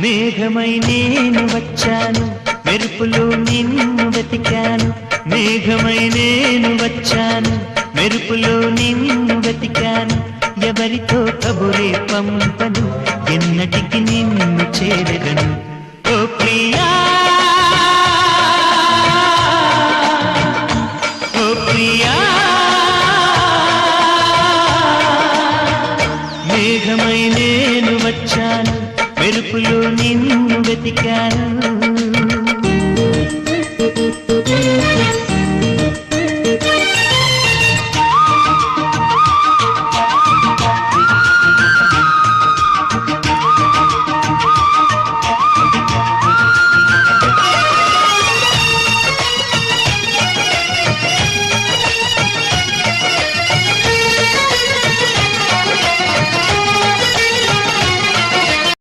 మేఘమై నేను వచ్చాను మెరుపులు నిన్ను వెతికాను. మేఘమై నేను వచ్చాను మెరుపులు నిన్ను వెతికాను. ఎవరితో కబురే పంపను ఎన్నటికి నిన్ను చేరగను. ఓ ప్రియా! ఓ ప్రియా! మేఘమై నేను నిన్ను వెతికాను.